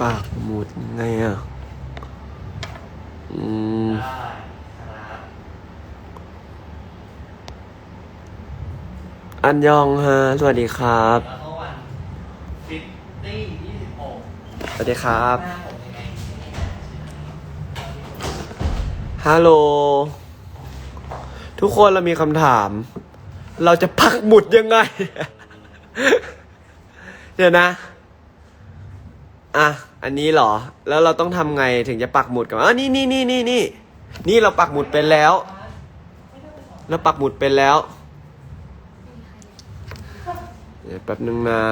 ปากหมุดไงอะ อืมได้ครับอันยองฮะ สวัสดีครับ แล้วก็วันฟิตตี้ยี่สิบหกสวัสดีครับ หน้าผมยังไงฮัลโหล ทุกคนเรามีคำถาม เราจะปักหมุดยังไง เดี๋ยวนะ อะ อันนี้เหรอ แล้วเราต้องทำไงถึงจะปักหมุดกันอะนี่นี่นี่นี่นี่นี่เราปักหมุดเป็นแล้ว เราปักหมุดเป็นแล้ว เดี๋ยวแป๊บนึงนะ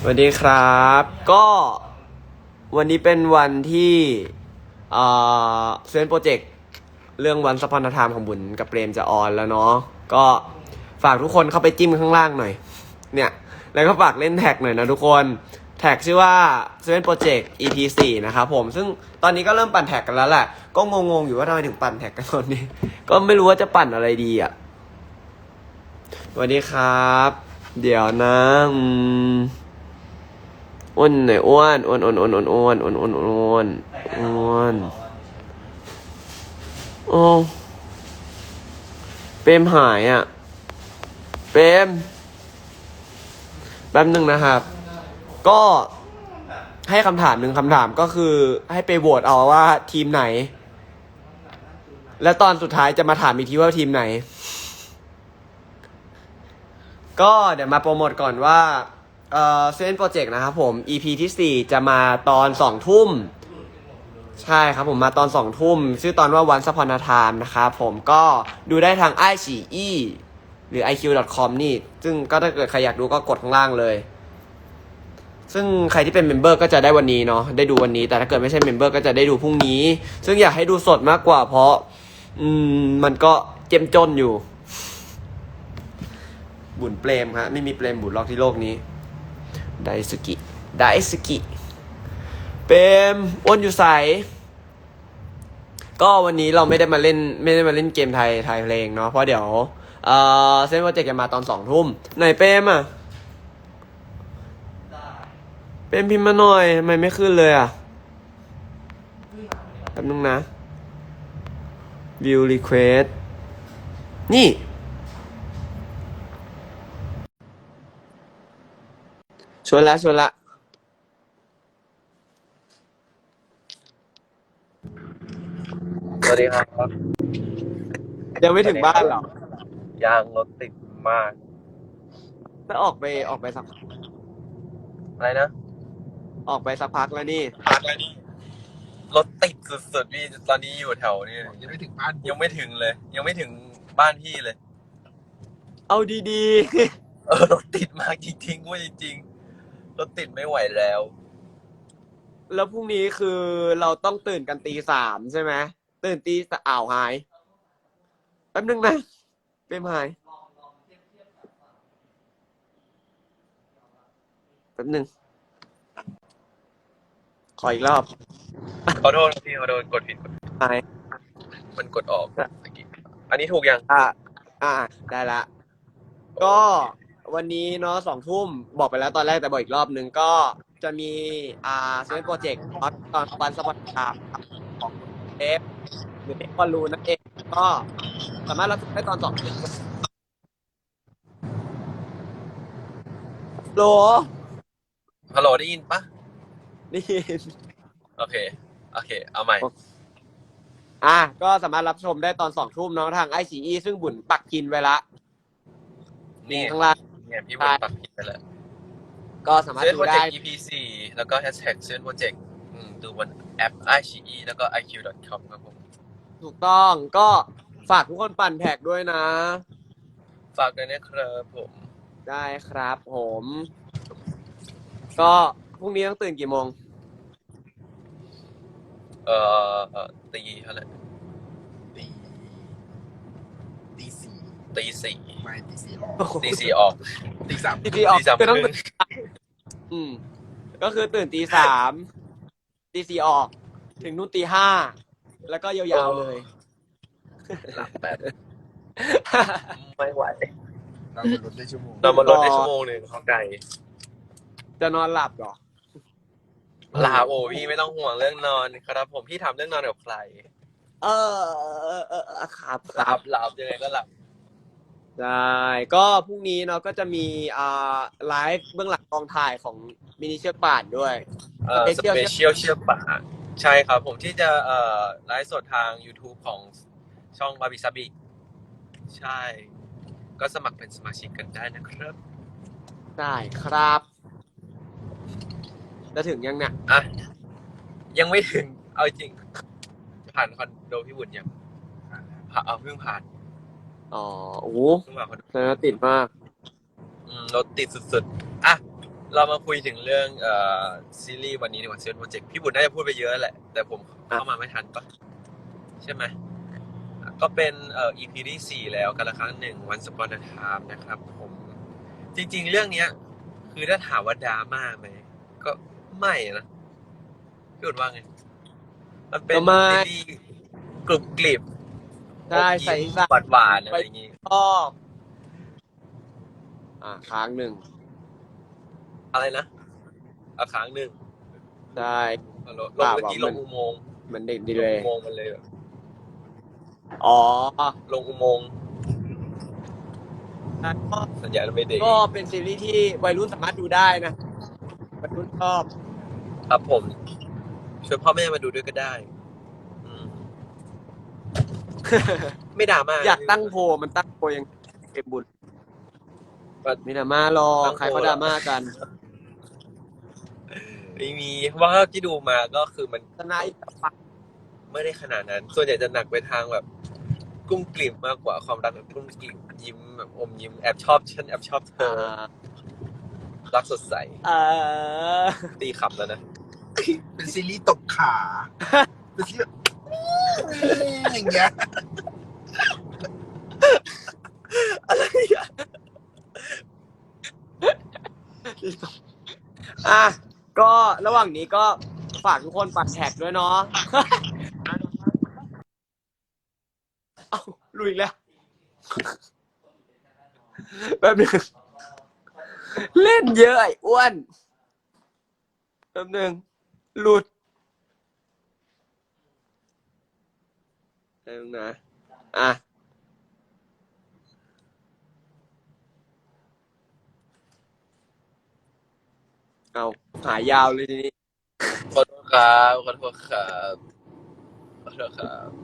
สวัสดีครับ ก็วันนี้เป็นวันที่เอ่อเซนโปรเจกต์เรื่องวันสัพพนธรรมของบุญกับเปรมจะออนแล้วเนาะ ก็ฝากทุกคนเข้าไปจิ้มข้างล่างหน่อย เนี่ย แล้วก็ฝากเล่นแท็กหน่อยนะทุกคน แท็กชื่อว่า Seven Project EP 4นะครับผม ซึ่งตอนนี้ก็เริ่มปั่นแท็กกันแล้วแหละ ก็งงๆอยู่ว่าทำไมถึงปั่นแท็กกันตอนนี้ ก็ไม่รู้ว่าจะปั่นอะไรดีอะสวัสดีครับ เดี๋ยวนะอ้วนหน่อยอ้วนอ้วนอ้วนอ้วนอ้วนอ้วนอ้วนอ้วนอ้วนอ้วนโอ้เปมหายอะเปม แป๊บหนึ่งนะครับ ก็ให้คำถามหนึ่งคำถามก็คือให้ไปโหวตเอาว่าทีมไหน และตอนสุดท้ายจะมาถามอีกทีว่าทีมไหน ก็เดี๋ยวมาโปรโมทก่อนว่าเอ่อเซนโปรเจกต์นะครับผม EP ที่ 4 จะมาตอน2ทุ่ม ใช่ครับผมมาตอน2ทุ่ม ชื่อตอนว่าวันสพนาทามนะครับผมก็ดูได้ทาง i อ e ห รือ iq.com นี่ ซึ่งก็ถ้าเกิดใครอยากดูก็กดข้างล่างเลย ซึ่งใครที่เป็นเมมเบอร์ก็จะได้วันนี้เนาะ ได้ดูวันนี้ แต่ถ้าเกิดไม่ใช่เมมเบอร์ก็จะได้ดูพรุ่งนี้ ซึ่งอยากให้ดูสดมากกว่า เพราะ อืม มันก็เจ็มจนอยู่ บุญเปรมครับไม่มีเปรมบุญลอกที่โลกนี้ ไดสุกิ ไดสุกิ เปรมอ้วนอยู่ใสก็วันนี้เราไม่ได้มาเล่น ไม่ได้มาเล่นเกมไทยไทยเพลงเนาะ เพราะเดี๋ยว เอ่อเซนโปรเจกต์จะมาตอนสองทุ่มไหนเปรมอะได้เปรมพิมพ์มาหน่อยทำไมไม่ขึ้นเลยอะแป๊บนึงนะ view request นี่ ชวนละชวนละสวัสดีครับ ยังไม่ถึงบ้านเหรอ ยางรถติดมาก แล้วออกไปออกไปสักอะไรนะ ออกไปสักพักแล้วนี่รถติดสุดๆพี่ตอนนี้อยู่แถวนี้ยังไม่ถึงบ้านยังไม่ถึงเลย ยังไม่ถึงบ้านพี่เลย เอาดีเออรถติดมากจริงๆว่าจริงๆรถติดไม่ไหวแล้ว ๆ แล้วพรุ่งนี้คือเราต้องตื่นกันตีสามใช่ไหมตื่นตีสอ้าวหายแป๊บนึงนะ เป็นหายแป๊บนึงขออีกรอบขอโทษครับพี่ขอโทษกดผิดหายมันกดออกเมื่อกี้อันนี้ถูกยัง อะ อะ ได้ละ ก็วันนี้เนาะสองทุ่มบอกไปแล้วตอนแรกแต่บอกอีกรอบหนึ่งก็จะมี อ่าเซนโปรเจกต์ตอนวันสปอร์ตคาของเอฟหรือเอฟบอลลูนนั่นเองก็ สามารถรับชมได้ตอนสองทุ่มโหลฮัลโหลได้ยินปะนี่โอเค โอเค เอาใหม่ อะก็สามารถรับชมได้ตอนสองทุ่มเนาะทางไอซีซึ่งบุญปักกินไว้ละนี่ข้างล่างเนี่ยพี่บุญปักผิดไปแล้วก็สามารถเซนดูโปรเจได้กต์ EP สี่แล้วก็แฮชแท็กเซนโปรเจกต์ดูบนแอป i อ e แล้วก็ iq.com ครับผม ถูกต้องก็ ฝากทุกคนปั่นแท็กด้วยนะ ฝากด้วยนะครับผมได้ครับผม ก็พรุ่งนี้ต้องตื่นกี่โมง เอ่อเอ่อตีเท่าไหร่ตีตีสี่ตีสี่ไม่ตีสี่ออกตีสี่ออกตีสามตีสี่ออกตีสามคือต้องครึ่ตื่งนอืม ก็คือตื่นตีสามตีสี่ออก ถึงนู่นตีห้าแล้วก็ยาวๆเลย หลับแปดไม่ไหวเราบนรถได้ชั่วโมงเรามารถได้ชั่วโมงหนึ่งเขาไกลจะนอนหลับเหรอลาโอพี่ไม่ต้องห่วงเรื่องนอนครับผมพี่ทำเรื่องนอนกับใคร เออเออเออเออครับคหรัลับบหลับยังไงก็หลับได้ก็พรุ่งนี้เนาะก็จะมีอ่าไลฟ์เบื้องหลังกองถ่ายของมินิเชือกป่านด้วยเอ่อส Special เปเชียลเชื่อป่าใช่ครับผมที่จะเอ่อไลฟ์สดทาง YouTube ของ ช่องบาบิซาบิใช่ ก็สมัครเป็นสมาชิกกันได้นะครับ ได้ครับจะถึงยังเนี่ยอะ ยังไม่ถึง เอาจริง ผ่านคอนโดพี่บุญยังผ่านเอาเพิ่งผ่านอ๋อโอ้โหเพิ่งผ่านคอนโดแต่ติดมาก อืมรถติดสุดๆ อะ เรามาคุยถึงเรื่องเอ่อซีรีส์วันนี้ดีกว่าซีรีส์โปรเจกต์พี่บุญน่าจะพูดไปเยอะแหละ แต่ผมเข้ามาไม่ทันปะใช่ไหมอะ ก็เป็นเอ่อ EP ที่สี่แล้วกันละครั้งหนึ่งวันสปอนเทามนะครับ ผม จริง ๆ เรื่องเนี้ย คือถ้าถามว่าดราม่าไหมก็ไม่นะพี่บุญว่าไง มันเป็นก็ไม่ ซีรีส์กรุบกริบใช่ใส่ใส่หวานหวานๆอะไรอย่างงี้ ชอบอ่าค้างหนึ่งอะไรนะเอาครั้งหนึ่งได้ลงลงเมื่อกี้ลงอุโมงค์เหมือนเด็กดีลเลงยอุโมงค์มันเลยแบบ อ๋อ ลงอุโมงค์ก็สัญญาณไม่ดีก็เป็นซีรีส์ที่วัยรุ่นสามารถดูได้นะวัยรุ่นชอบครับผมชวนพ่อแม่มาดูด้วยก็ได้อืมไม่ด่ามาอยากตั้งโพลมันตั้งโพลยังเก็บบุญไม่ดราม่าหรอกใครเขาดราม่ากันไม่มีเพราะว่าที่ดูมาก็คือมันชนะอีกฝั่งไม่ได้ขนาดนั้น ส่วนใหญ่จะหนักไปทางแบบ กุ้งกลิ่มมากกว่าความรักแบบกุ้งกลิ่มยิ้มแบบอมยิ้มแอบชอบฉันแอบชอบเธอ่อารักสดใสเออตีคำแล้วนะเป็นซีรีส์ตกขาเป็นซีรีส์อย่างเงี้ยอะก็ระหว่างนี้ก็ฝากทุกคนปัดแท็กด้วยเนาะ เอาลุยแล้วแป๊บนึงเล่นเยอะไอ้อ้วนแป๊บนึงหลุดแป๊บนึงนะอะเอาหายาวเลยทีนี้ ขอโทษครับขอโทษครับขอโทษครับ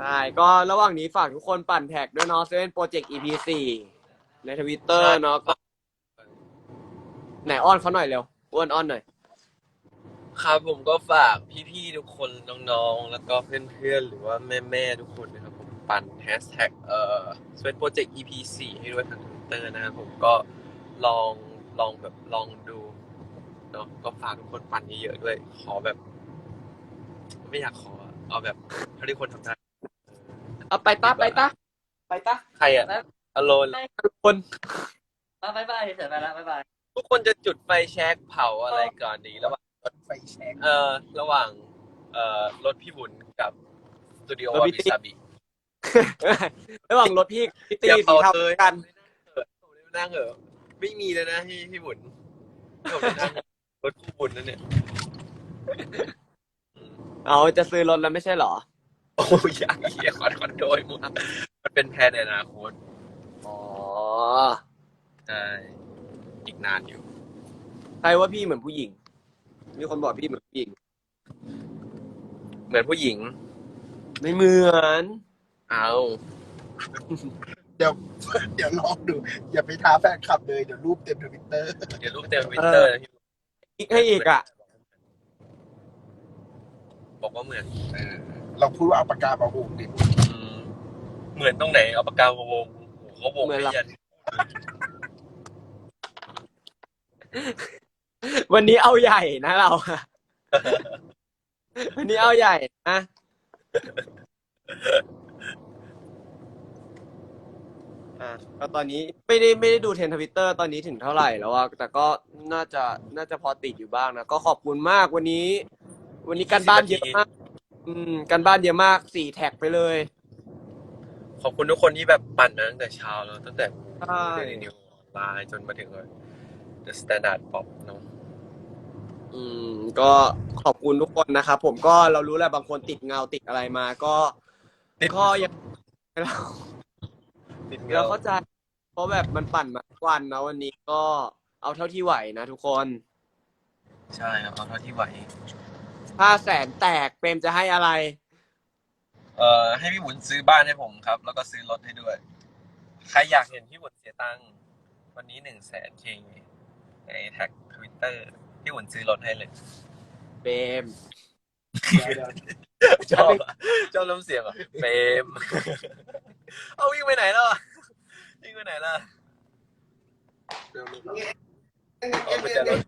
ได้ก็ระหว่างนี้ฝากทุกคนปั่นแท็กด้วยเนาะเซเว่นโปรเจกต์ EP สี่ในทวิตเตอร์เนาะก็ไหนอ้อนเขาหน่อยเร็วอ้วนอ้อนหน่อย ครับผมก็ฝากพี่ๆทุกคนน้องๆ แล้วก็เพื่อนๆ หรือว่าแม่ๆ ทุกคนนะครับผมปั่นแฮชแท็กเอ่อสเปนโปรเจกต์ EP 4ให้ด้วยทางทวิตเตอร์นะครับผมก็ลองลองแบบลองดูเนาะก็ฝากทุกคนปั่นเยอะๆด้วย ขอแบบ ไม่อยากขออะเอาแบบเท่าที่คนทำได้ เอาไปตาไปตาไปตาใครอะอโลนทุกคนบายบายเฉยไปแล้วบายบายทุกคนจะจุดไฟแช็กเผาอะไรก่อนดีระหว่างไฟแช็กเอ่อระหว่างเอ่อรถพี่บุญกับสตูดิโอวาบิซาบิระหว่างรถพี่พี่ตีอย่าสีเผาเทาเลยกันผมได้มานั่งเหรอไม่มีเลยนะพี่พี่บุญผมได้นั่งรถคู่บุญนั่นเนี่ยอืมเอาจะซื้อรถแล้วไม่ใช่เหรอโอ้ยอยากเหี้ยขอขอโดยมึงมันเป็นแผนในอนาคตอ๋อใช่อีกนานอยู่ใครว่าพี่เหมือนผู้หญิง มีคนบอกพี่เหมือนผู้หญิง เหมือนผู้หญิง ไม่เหมือนเอาเดี๋ยวเดี๋ยวลองดู อย่าไปท้าแฟนคลับเลย เดี๋ยวรูปเต็มทวิตเตอร์เดี๋ยวรูปเต็มทวิตเตอร์นะพี่อีกให้อีกอะ บอกว่าเหมือนเออลองพูดว่าเอาปากกามาวงดิอืมเหมือนตรงไหนเอาปากกามาวงโอ้โหเขาวงเหมือนไม่เหรอยันวันนี้เอาใหญ่นะเราอะวันนี้เอาใหญ่นะอะก็ตอนนี้ไม่ได้ไม่ได้ดูเทรนทวิตเตอร์ตอนนี้ถึงเท่าไหร่แล้วอะแต่ก็น่าจะน่าจะพอติดอยู่บ้างนะ ก็ขอบคุณมากวันนี้ วันนี้การบ้านเยอะมาก อืมการบ้านเยอะมากสี่แท็กไปเลยขอบคุณทุกคนที่แบบปั่นมาตั้งแต่เช้าแล้วตั้งแต่ใช่เดนิวออนไลน์จนมาถึงแบบจ The Standard Pop เนอะอืม ก็ขอบคุณทุกคนนะครับผมก็เรารู้แหละบางคนติดเงาติดอะไรมา ก็ก็ยังเราติดเราเงาเข้าใจเพราะแบบมันปั่นมาทุกวันนะวันนี้ก็เอาเท่าที่ไหวนะทุกคน ใช่ครับเอาเท่าที่ไหว ถ้าแสนแตกเปรมจะให้อะไร เอ่อให้พี่บุญซื้อบ้านให้ผมครับ แล้วก็ซื้อรถให้ด้วย ใครอยากเห็นพี่บุญเสียตังค์วันนี้หนึ่งแสนเคในแท็กทวิตเตอร์พี่บุญซื้อรถให้เลย เปรม ชอบอะชอบน้ำเสียงอะเฟรมเอาวิ่งไปไหนแล้วอะวิ่งไปไหนล่ะเอาไปแต่รถ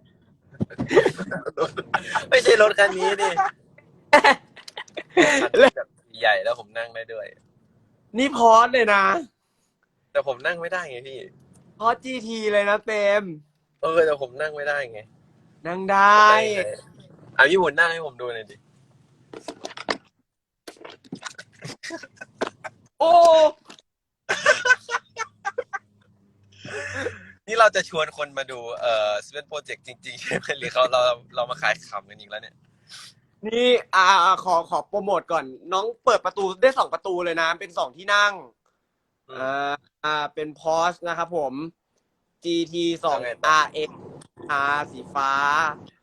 ไม่ใช่รถคันนี้ดิคันที่แบบใหญ่แล้วผมนั่งได้ด้วย นี่พอสเลยนะ แต่ผมนั่งไม่ได้ไงพี่ พอสจีทีเลยนะเปรมเออแต่ผมนั่งไม่ได้ไง นั่งได้อะพี่บุญนั่งให้ผมดูหน่อยดิ โอ้ นี่เราจะชวนคนมาดูเอ่อสเปนโปรเจกต์จริงๆใช่ไหมหรือเขาเราเรามาขายขำกันอีกแล้วเนี่ย นี่อ่าขอขอโปรโมทก่อน น้องเปิดประตูได้สองประตูเลยนะ เป็นสองที่นั่งอืม อ่าอ่าเป็นพอสนะครับผม GT 2ยังไงต่อ RX R สีฟ้า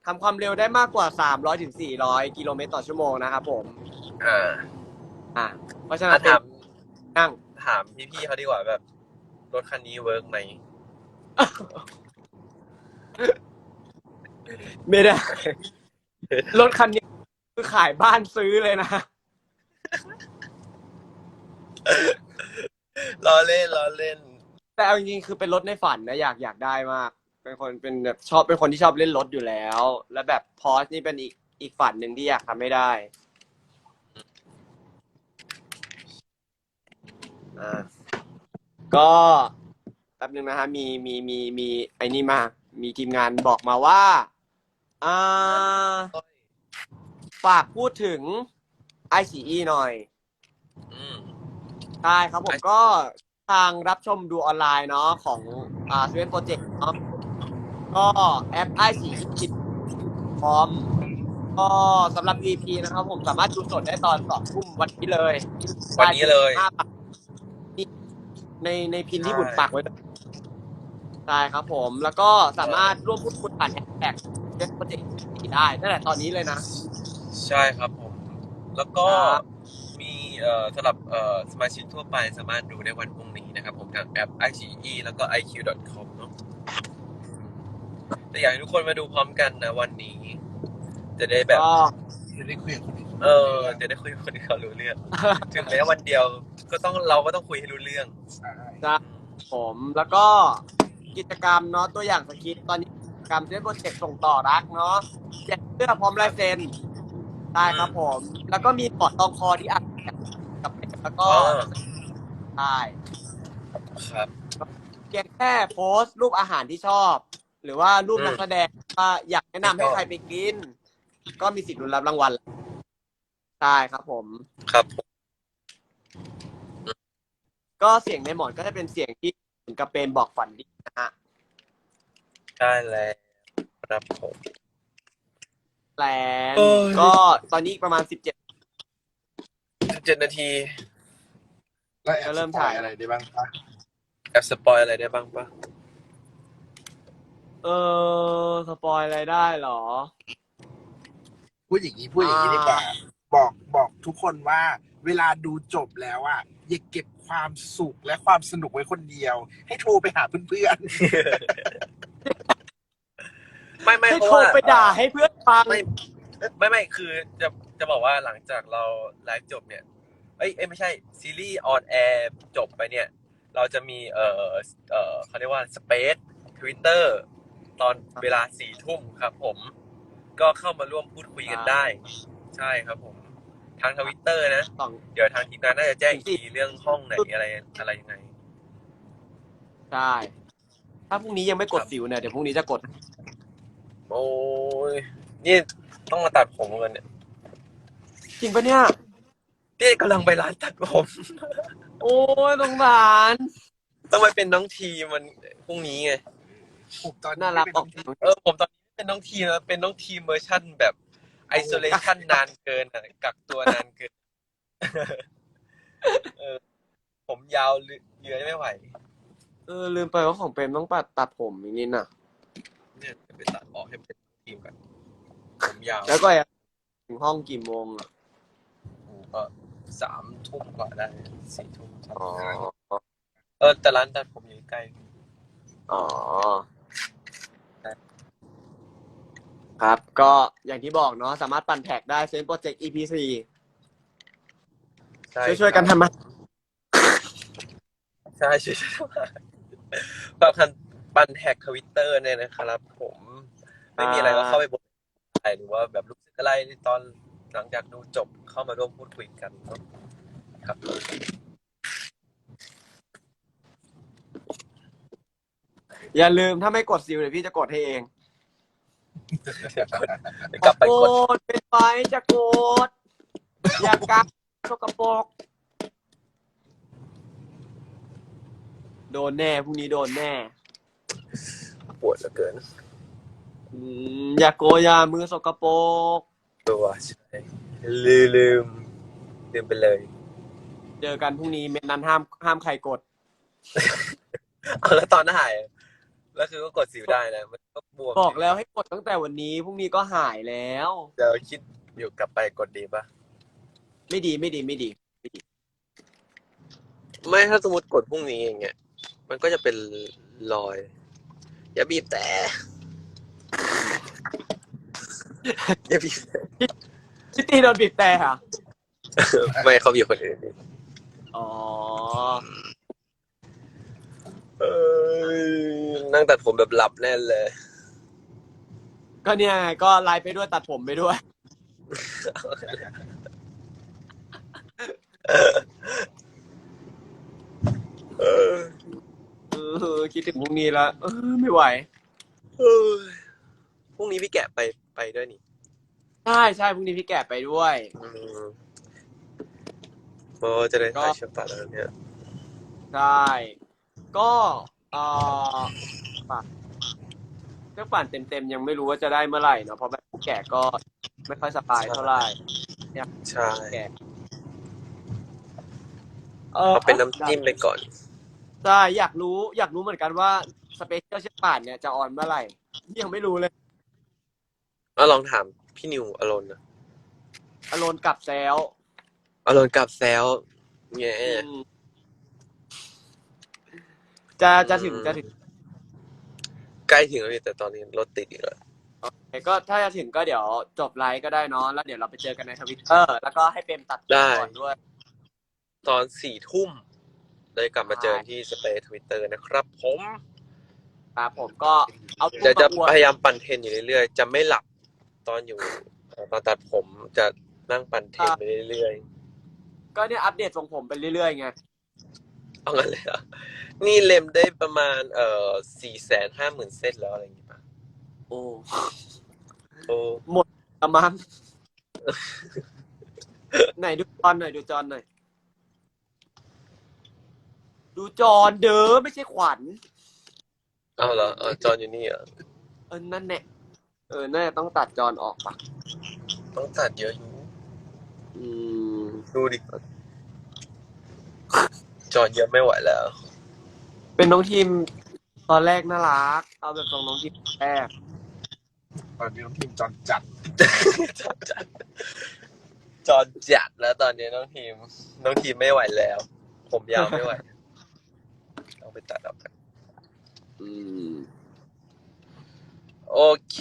ทำความเร็วได้มากกว่า 300ถึง400 กิโลเมตรต่อชั่วโมงนะครับผม อ่า อ่าเพราะฉะนั้อะนถามนั่ง ถามพี่ๆเขาดีกว่าแบบรถคันนี้เวิร์กไหม ไม่ได้ รถคันนี้คือขายบ้านซื้อเลยนะ ล้อเล่นล้อเล่น แต่เอาจริงๆคือเป็นรถในฝันนะอยากอยากได้มาก เป็นคนเป็นแบบชอบเป็นคนที่ชอบเล่นรถอยู่แล้ว แล้วแบบพอสนี่เป็นอีกอีกฝันหนึ่งที่อยากทำไม่ได้อ่าก็ แป๊บนึงนะฮะมีมีมีมีไอ้นี่มา มีทีมงานบอกมาว่าอ่าฝากพูดถึง ICE หน่อยอืม ใช่ครับผมก็ทางรับชมดูออนไลน์เนาะของอ่าเซเว่นโปรเจกต์เนาะก็แอปไอซีคิดพร้อม ก็สำหรับ EP นะครับผมสามารถดูสดได้ตอนสองทุ่มวันนี้เลยวันนี้เลย ได้15บาทในในพินที่บุญปักไว้ด้วย ใช่ครับผม แล้วก็สามารถร่วมพูดคุยผ่านแฮชแท็กเซเว่นโปรเจกต์ได้ตั้งแต่ตอนนี้เลยนะ ใช่ครับผม แล้วก็ครับ มีเอ่อสำหรับเอ่อสมาชิกทั่วไปสามารถดูได้วันพรุ่งนี้นะครับผมทางแอป iQIYI แล้วก็ iq.com เนอะแต่อยากให้ทุกคนมาดูพร้อมกันนะวันนี้ จะได้แบบ ก็จะได้คุยกับคนอื่นเออ จะได้คุยกับคนที่เขารู้เรื่อง ถึงแม้วันเดียวก็ต้องเราก็ต้องคุยให้รู้เรื่อง ใช่จะผมแล้วก็ กิจกรรมเนาะตัวอย่างสคริปต์ตอนนี้กิจกรรมเซนโปรเจกต์ส่งต่อรักเนาะแจกเสื้อพร้อมลายเซ็นได้ครับผม แล้วก็มีปอดตองคอที่อัดกับแล้วก็อ๋อใช่ครับเพียงแค่โพสต์รูปอาหารที่ชอบ หรือว่ารูปอืมนักแสดงว่าอยากแนะนำให้ที่ชอบใครไปกิน ก็มีสิทธิ์ลุ้นรับรางวัลใช่ครับผม ครับผมก็เสียงในหมอนก็จะเป็นเสียงที่ เหมือนกับเป็นบอกฝันดีนะฮะได้แล้วครับผมแลนโอ้ยก็ตอนนี้ประมาณสิบเจ็ดเจ็ดนาทีแล้วแอบก็เริ่มสปอถ่ายอะไรได้บ้างปะแอบสปอยอะไรได้บ้างปะเออสปอยอะไรได้เหรอ พูดอย่างนี้พูดอย่างนี้ดีกว่าบอกบอก ทุกคนว่าเวลาดูจบแล้วอะอย่าเก็บความสุขและความสนุกไว้คนเดียว ให้โทรไปหาเพื่อนไม่ไม่ให้เพราะโทรว่า ไปด่าให้เพื่อนฟัง ไม่ไม่ไม่คือจะจะบอกว่าหลังจากเราไลฟ์จบเนี่ยเอ้ยเอ้ยไม่ใช่ ซีรีส์ออนแอร์จบไปเนี่ย เราจะมีเอ่อเอ่อเขาเรียกว่าสเปซทวิตเตอร์ตอนเวลาสี่ทุ่มครับผม ก็เข้ามาร่วมพูดคุยกันได้ ใช่ครับผม ทางทวิตเตอร์นะ สองเดี๋ยวทางทีมงานน่าจะแจ้งอีกทีเรื่องห้องไหนอะไรอะไรยังไง ใช่ถ้าพรุ่งนี้ยังไม่กดครับสิวเนี่ยเดี๋ยวพรุ่งนี้จะกดโอ้ยนี่ต้องมาตัดผมกันเนี่ยจริงปะเนี่ยนี่กำลังไปร้านตัดผม โอ้ยสงสารต้องไปเป็นน้องทีมันพรุ่งนี้ไงผมตอนนี้น่ารักเป็นอน้ออกงทีเออผมตอนนี้เป็นน้องทีมแล้วเป็นน้องทีมเวอร์ชั่นแบบ ไอโซเลชันนานเกินอะกักตัวนานเกินเออ ผมยาวเยือยไม่ไหว เออลืมไปว่าของเปรมต้องปัดตัดผมอีกนิดน่ะ เนี่ยจะไปตัดออกให้เป็นทีมกันผมยาวแล้วก็ถึงห้องกี่โมงอะก็สามทุ่มกว่าได้สี่ทุ่มสามอ๋อเออแต่ร้านตัดผมอยู่ใกล้อ๋อ ครับ ก็อย่างที่บอกเนาะสามารถปั่นแท็กได้เซนโปรเจกต์ EP 4ใช่ช่วยๆกันทำมาใช่ช่วยๆทำงานฝากคันปันแท็กทวิตเตอร์เนี่ยนะครับผม ไม่มีอะไรก็เข้าไปบอกอะไรหรือว่าแบบรู้สึกอะไรตอนหลังจากดูจบเข้ามาร่วมพูดคุยกันเนอะครับอย่าลืมถ้าไม่กดซิลเดี๋ยวพี่จะกดให้เองเดี๋ยว กดเดี๋ยวกลับไปกดดเป็นไฟจะกดอย่ากักสกปรกโดนแน่พรุ่งนี้โดนแน่ ปวดเหลือเกิน อืมอย่าโกยามือสกปรกตัวใช่ลืมลืมลืมไปเลย เจอกันพรุ่งนี้เม็ดนั้นห้ามห้ามใครกด เอาแล้วตอนถ่าย แล้วคือก็กดสิวได้นะ มันก็ บวมบอกแล้วให้กดตั้งแต่วันนี้พรุ่งนี้ก็หายแล้ว เดี๋ยวคิดอยู่กลับไปกดดีปะไม่ดีไม่ดีไม่ดี ไม่ถ้าสมมติกดพรุ่งนี้อย่างเงี้ยมันก็จะเป็นรอย อย่าบีบแต่ อย่าบีบแต่ชิตตี้โดนบีบแต่ค่ะไม่เขาบีบคนอื่นดิอ๋อเอ้ยนั่งตัดผมแบบหลับแน่เลย ก็เนี่ยไงก็ไลฟ์ไปด้วยตัดผมไปด้วย เออเออคิดถึงพรุ่งนี้แล้วเออไม่ไหว เอ้ยพรุ่งนี้พี่แกะไปไปด้วยนี่ใช่ใช่พรุ่งนี้พี่แก่ไปด้วย อืมโอ้จะได้ก็ถ่ายเชือกป่าแล้วเนี่ย ใช่ ก็เออปั่น เครื่องปั่นเต็มๆ ยังไม่รู้ว่าจะได้เมื่อไหร่เนาะเพราะแบบผู้แก่ก็ไม่ค่อยสบายเท่าไหร่ใช่แก่เอาเป็นน้ำจิ้มไปก่อน ใช่อยากรู้อยากรู้เหมือนกันว่าสเปเชียลเชือกป่านเนี่ยจะออนเมื่อไหร่ยังไม่รู้เลยเอาลองถามพี่นิวอารอนนะอารมณ์กลับแซวอารอนกับแซลแง่อืมจะจะถึงจะถึง ใกล้ถึงแล้วพี่แต่ตอนนี้รถติดอีกแล้วก็ถ้าจะถึงก็เดี๋ยวจบไลฟ์ก็ได้เนาะแล้วเดี๋ยวเราไปเจอกันในทวิตเตอร์แล้วก็ให้เปรมตัดก่อนด้วย ตอนสี่ทุ่มเลยกลับมาเจอที่สเปซทวิตเตอร์นะครับ ผมครับผมก็เอาเดี๋ยวจะมาอวดพยายามปั่นเทรนอยู่เรื่อยๆ จะไม่หลับตอนอยู่ตอนตัดผมจะนั่งปั่นเทรนไปเรื่อยก็เนี่ยอัปเดตทรงผมไปเรื่อยๆไงๆ เอางั้นเลยเหรอะนี่เล็มได้ประมาณ เอ่อสี่แสนห้าหมื่นเส้นแล้วอะไรอย่างงี้ป่ะโอ้โอ้ประมาณไหนดูจอนหน่อยดูจอนหน่อย ดูจอนเด้อไม่ใช่ขวัญ เอาเหรอเออจอนอยู่นี่เหรอะเออนั่นแหละเออน่าจะต้องตัดจอนออกปะต้องตัดเยอะอยู่ อืม ดูดิ จอนเยอะไม่ไหวแล้ว เป็นน้องทีมตอนแรกน่ารัก เอาแบบทรงน้องทีมแรก ตอนนี้น้องทีมจอนจัดจอนจัดจอนจัดแล้วตอนนี้น้องทีม น้องทีมไม่ไหวแล้ว ผมยาวไม่ไหวต้องไปตัดออกกันอืม โอเค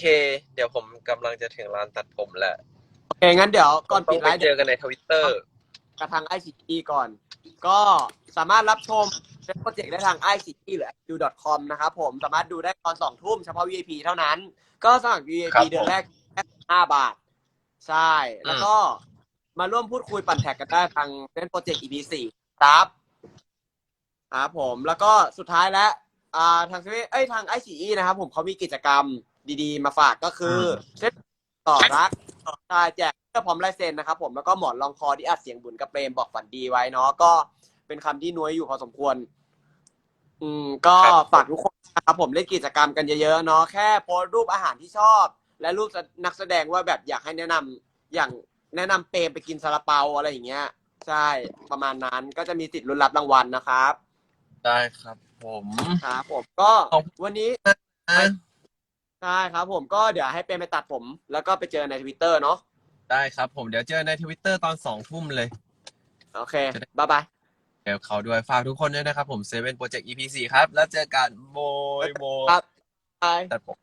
เดี๋ยวผมกำลังจะถึงร้านตัดผมแล้วโอเคงั้นเดี๋ยวก่อนต้ปิอดงไลไปฟ์เจอกันในทวิตเตอร์ กระทางไอซีก่อน ก็สามารถรับชมเป็นโปรเจกต์ได้ทาง i c t หรือ i q com นะครับผมสามารถดูได้ตอนสองทุ่มเฉพาะ VIP เท่านั้น ก็สมัครค VIP รับผม เดือนแรกแค่ห้าบาท ใช่ แล้วก็มาร่วมพูดคุยปั่นแท็กกันได้ทางเล่นโปรเจกต์ EP สี่ครับครับผมแล้วก็สุดท้ายแล้วอ่าทางเอ้ยทางไอซีนะครับผมเขามีกิจกรรมดีๆ มาฝากก็คือเซ็ตต่อรัก ใช่แจกเสื้อพร้อมลายเซ็นนะครับผมแล้วก็หมอนรองคอที่อัดเสียงบุญกับเปรมบอกฝันดีไว้เนาะก็เป็นคำที่น้วยอยู่พอสมควร อืม ก็ครับฝากทุกคนนะครับผมเล่นกิจกรรมกันเยอะๆเนาะแค่โพสต์รูปอาหารที่ชอบ และรูปนักแสดงว่าแบบอยากให้แนะนำอย่างแนะนำเปรมไปกินซาลาเปาอะไรอย่างเงี้ย ใช่ประมาณนั้นก็จะมีสิทธิ์ลุ้นรับรางวัลนะครับ ได้ครับ ผมครับผมก็ขอบคุณวันนี้อะใช่ครับผมก็เดี๋ยวให้เปรมไปตัดผม แล้วก็ไปเจอในทวิตเตอร์เนาะ ได้ครับผมเดี๋ยวเจอในทวิตเตอร์ตอนสองทุ่มเลย โอเคบ๊ายบายเดี๋ยวเขาด้วยฝากทุกคนด้วยนะครับผมเซเว่นโปรเจกต์ EP 4ครับ แล้วเจอกันโบยโบยครับบาย ตัดผม